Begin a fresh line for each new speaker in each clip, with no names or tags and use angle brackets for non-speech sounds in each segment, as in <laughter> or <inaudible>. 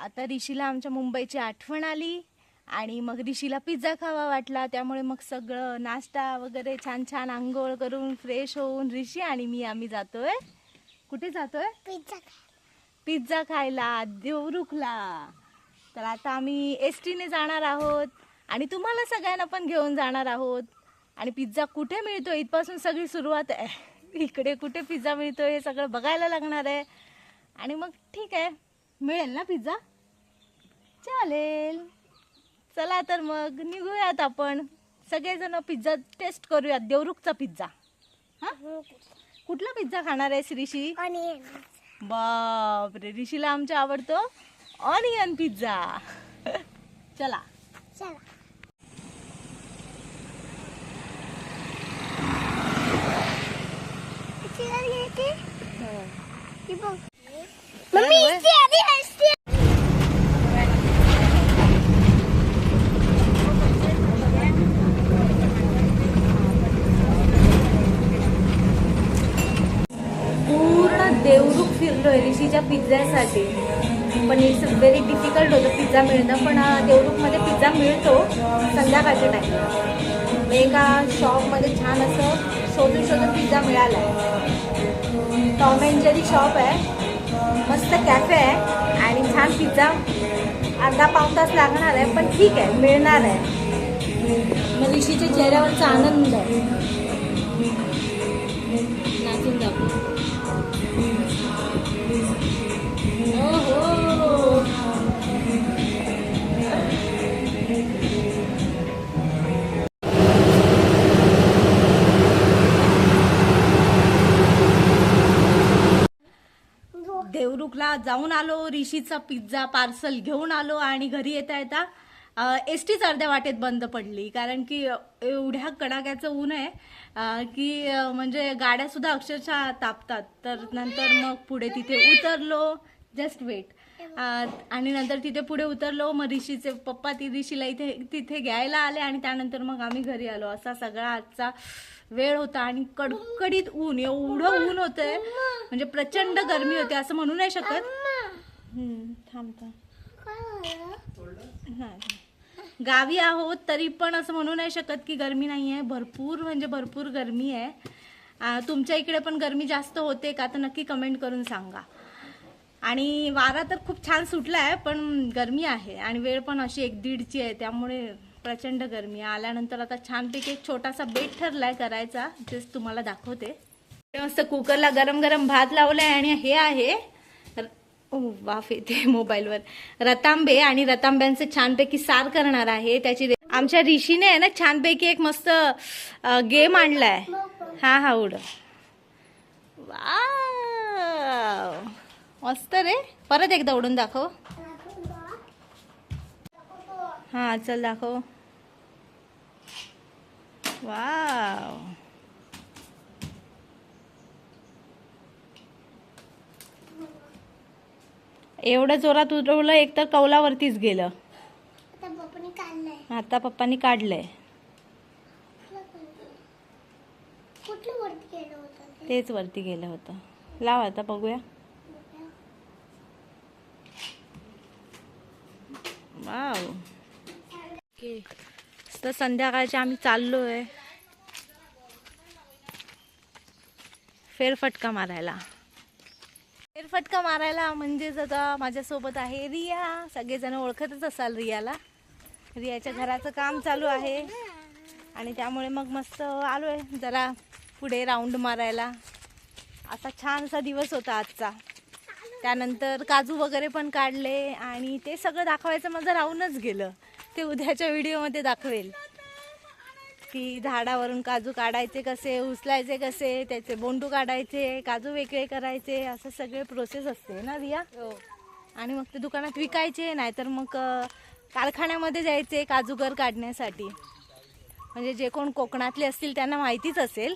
आता ऋषीला आमच्या मुंबईची आठवण आली आणि मग ऋषीला पिझ्झा खावा वाटला. त्यामुळे मग सगळं नाश्ता वगैरे छान छान आंघोळ करून फ्रेश होऊन ऋषी आणि मी आम्ही जातोय. कुठे जातोय?
पिझ्झा
पिझ्झा खायला देवरुखला तर आता आम्ही एस टीने जाणार आहोत आणि तुम्हाला सगळ्यांना पण घेऊन जाणार आहोत. आणि पिझ्झा कुठे मिळतो इथपासून सगळी सुरुवात आहे. इकडे कुठे पिझ्झा मिळतो हे सगळं बघायला लागणार आहे. आणि मग ठीक आहे. मिळेल ना पिझ्झा? चालेल. चला तर मग निघूयात आपण. सगळेजण पिझ्झा टेस्ट करूयात. देवरुखचा पिझ्झा. हां? कुठला पिझ्झा खाणार आहे श्रीशी?
आणि
बापरे ऋषीला आमच्या आवडतो ऑनियन पिझ्झा चला.
चला. बघ. मम्मी
होय?
फिरलो
आहे देवरूप ऋषीच्या पिझ्झ्यासाठी. पण इट्स व्हेरी डिफिकल्ट होतं पिझ्झा मिळणं. पण देवरूपमध्ये पिझ्झा मिळतो संध्याकाळच्या टाईम म्हणजे एका शॉपमध्ये छान असं शोधून शोधून पिझ्झा मिळाला आहे टॉम अँड जेरी शॉप आहे. मस्त कॅफे आहे. आणि छान पिझ्झा अर्धा पाऊण तास लागणार आहे पण ठीक आहे मिळणार आहे. मग ऋषीच्या चेहऱ्यावरचा आनंद. आहे देवरुखला जाऊन आलो ऋषीचा पिझ्झा पार्सल घेऊन आलो आणि घरी येता येता एस टीच अर्ध्या वाटेत बंद पडली. कारण की एवढ्या कडाक्याचं ऊन आहे की म्हणजे गाड्या सुद्धा अक्षरशः तापतात. तर नंतर मग पुढे तिथे उतरलो जस्ट वेट आणि नंतर तिथे पुढे उतरलो मग ऋषीचे पप्पा ती ऋषीला इथे तिथे घ्यायला आले आणि त्यानंतर मग आम्ही घरी आलो. असा सगळा आजचा वेळ होता आणि कडकडीत ऊन एवढं ऊन होतंय. म्हणजे प्रचंड गरमी होते असं म्हणू नाही शकत. थांबता थांब थांब. नाही. गावी आहोत तरी पण असं म्हणू नाही शकत की गरमी नाही आहे भरपूर म्हणजे भरपूर गरमी आहे. तुमच्या इकडे पण गरमी जास्त होते का? तर नक्की कमेंट करून सांगा. आणि वारा तर खूप छान सुटला आहे पण गरमी आहे आणि वेळ पण अशी एक दीडची आहे त्यामुळे प्रचंड गरमी आल्यानंतर आता छानपैकी एक छोटासा बेट ठरलाय करायचा. तेच तुम्हाला दाखवते. मस्त कुकरला गरम गरम भात लावलाय आणि हे आहे र- वाफ येते <laughs> मोबाईलवर. रतांबे आणि रतांब्यांचे छानपैकी सार करणार आहे. त्याची आमच्या ऋषीने आहे ना छानपैकी एक मस्त गेम आणलाय. हा हा उड वा मस्त रे. परत एकदा उडून दाखव. हा चल दाखव. वाव एवढं जोरात उडवलं एक तर कौलावरतीच गेलं.
आता
पप्पांनी काढलंय. तेच वरती गेलं होतं. लाव आता बघूया. वाव तर संध्याकाळचे आम्ही चाललो आहे फेरफटका मारायला. फेरफटका मारायला म्हणजेच आता माझ्यासोबत आहे रिया. सगळेजण ओळखतच असाल रियाला. रियाच्या घराचं काम चालू आहे. आणि त्यामुळे मग मस्त आलो आहे जरा पुढे राऊंड मारायला. असा छानसा दिवस होता आजचा. त्यानंतर काजू वगैरे पण काढले आणि ते सगळं दाखवायचं माझं राहूनच गेलं. ते उद्याच्या व्हिडिओमध्ये दाखवेल. की झाडावरून काजू काढायचे कसे उचलायचे कसे त्याचे बोंडू काढायचे काजू वेगळे करायचे असं सगळे प्रोसेस असते ना रिया? आणि मग ते दुकानात विकायचे नाहीतर मग कारखान्यामध्ये जायचे काजूगर काढण्यासाठी. म्हणजे जे कोण कोकणातले असतील त्यांना माहितीच असेल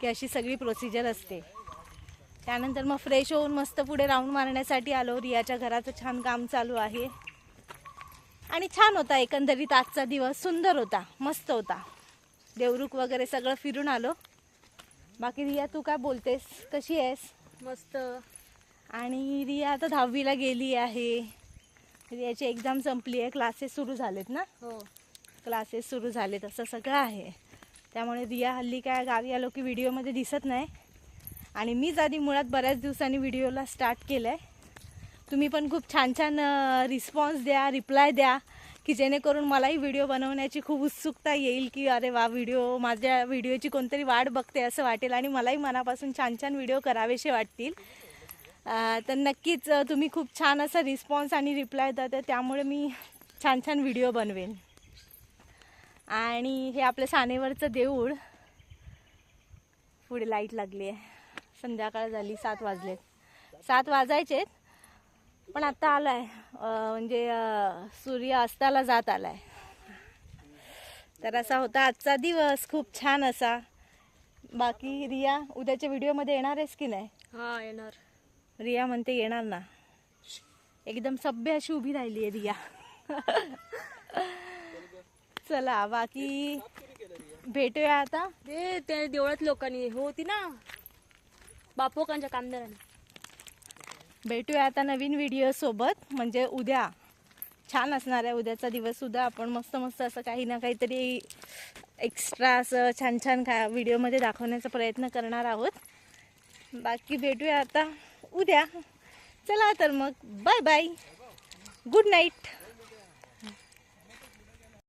की अशी सगळी प्रोसिजर असते. त्यानंतर मग फ्रेश होऊन मस्त पुढे राऊंड मारण्यासाठी आलो. रियाच्या घराचं छान काम चालू आहे. आणि छान होता एकंदरीत आजचा दिवस. सुंदर होता मस्त होता. देवरुख वगैरे सगळं फिरून आलो. बाकी रिया तू काय बोलतेस? कशी आहेस?
मस्त.
आणि रिया आता दहावीला गेली आहे. याची एक्झाम संपली आहे. क्लासेस सुरू झालेत ना?
हो.
क्लासेस सुरू झालेत. असं सगळं आहे. त्यामुळे रिया हल्ली काय गावी आलो की व्हिडिओमध्ये दिसत नाही. आणि मीच आधी मुळात बऱ्याच दिवसांनी व्हिडिओला स्टार्ट केलं आहे तुम्ही पण खूप छान छान रिस्पॉन्स द्या रिप्लाय द्या की जेणेकरून मलाही व्हिडिओ बनवण्याची खूप उत्सुकता येईल की अरे वा व्हिडिओ माझ्या व्हिडिओची कोणतरी वाट बघते असं वाटेल आणि मलाही मनापासून छान छान व्हिडिओ करावेसे वाटतील. तर नक्कीच तुम्ही खूप छान असा रिस्पॉन्स आणि रिप्लाय देता तर त्यामुळे मी छान छान व्हिडिओ बनवेन. आणि हे आपलं सानेवरचं देऊळ. पुढे लाइट लागली आहे संध्याकाळ झाली सात वाजलेत. सात वाजायचेत. पण आता आलाय. म्हणजे सूर्य अस्ताला जात आलाय. तर असा होता आजचा दिवस. खूप छान असा. बाकी रिया उद्याच्या व्हिडिओमध्ये येणार आहेस की नाही?
हा येणार.
रिया म्हणते येणार ना. एकदम सभ्य अशी उभी राहिली आहे रिया. चला बाकी भेटूया आता.
ते त्या देवळात लोकांनी. होती ना. बापोकांच्या कामदारांनी.
भेटूया आता नवीन व्हिडिओसोबत म्हणजे उद्या. छान असणार आहे उद्याचा दिवस सुद्धा. आपण मस्त मस्त असं काही ना काहीतरी एक्स्ट्रा असं छान छान का व्हिडिओमध्ये दाखवण्याचा प्रयत्न करणार आहोत. बाकी भेटूया आता उद्या. चला तर मग. Bye bye good night